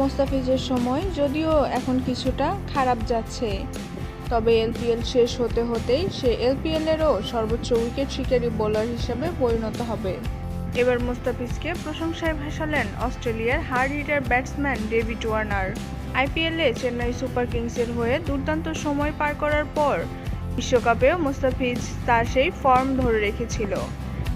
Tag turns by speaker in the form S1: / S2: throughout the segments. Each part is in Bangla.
S1: মোস্তাফিজের সময় যদিও এখন কিছুটা খারাপ যাচ্ছে। তবে এলপিএল শেষ হতে হতেই সে এলপিএলেরও সর্বোচ্চ উইকেট শিকারী বোলার হিসেবে পরিণত হবে। এবার মোস্তাফিজকে প্রশংসায় ভাসালেন অস্ট্রেলিয়ার hard hitter batsman David Warner. আইপিএলে চেন্নাই সুপার কিংসের হয়ে দুর্দান্ত সময় পার করার পর বিশ্বকাপেও মোস্তাফিজ তার সেই ফর্ম ধরে রেখেছিল।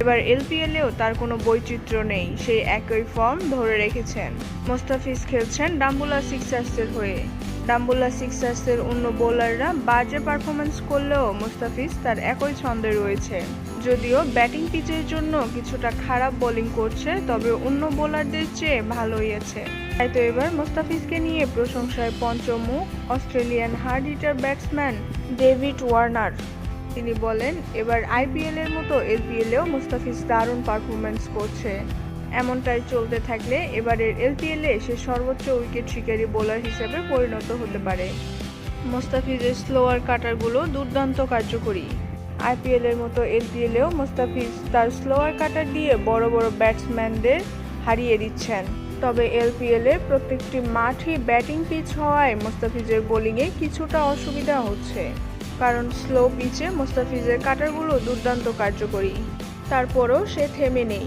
S1: এবার এলপিএলেও তার কোনো বৈচিত্র্য নেই। সেই একই ফর্ম ধরে রেখেছেন। মোস্তাফিজ খেলছেন ডাম্বুলা সিক্সার্সের হয়ে। ডাম্বুলা সিক্সার্সের অন্য বোলাররা বাজে পারফরমেন্স করলেও মোস্তাফিজ তার একই ছন্দে রয়েছে। যদিও ব্যাটিং পিচের জন্য কিছুটা খারাপ বোলিং করছে, তবে অন্য বোলারদের চেয়ে ভালোই আছে। তাই তো এবার মোস্তাফিজকে নিয়ে প্রশংসায় পঞ্চমুখ Australian hard hitter batsman David Warner. তিনি বলেন, এবার আইপিএল এর মতো এলপিএলেও মুস্তাফিজ দারুণ পারফরমেন্স করছে। এমনটাই চলতে থাকলে এবারের এলপিএলে সে সর্বোচ্চ উইকেট শিকারী বোলার হিসেবে পরিণত হতে পারে। মোস্তাফিজের স্লোয়ার কাটারগুলো দুর্দান্ত কার্যকরী। আইপিএল এর মতো এলপিএলেও মোস্তাফিজ তার স্লোয়ার কাটার দিয়ে বড় বড় ব্যাটসম্যানদের হারিয়ে দিচ্ছেন। তবে এলপিএল এর প্রত্যেকটি মাঠই ব্যাটিং পিচ হওয়ায় মোস্তাফিজের বোলিংয়ে কিছুটা অসুবিধা হচ্ছে। কারণ স্লো পিচে মোস্তাফিজের কাটারগুলো দুর্দান্ত কার্যকরী। তারপরও সে থেমে নেই।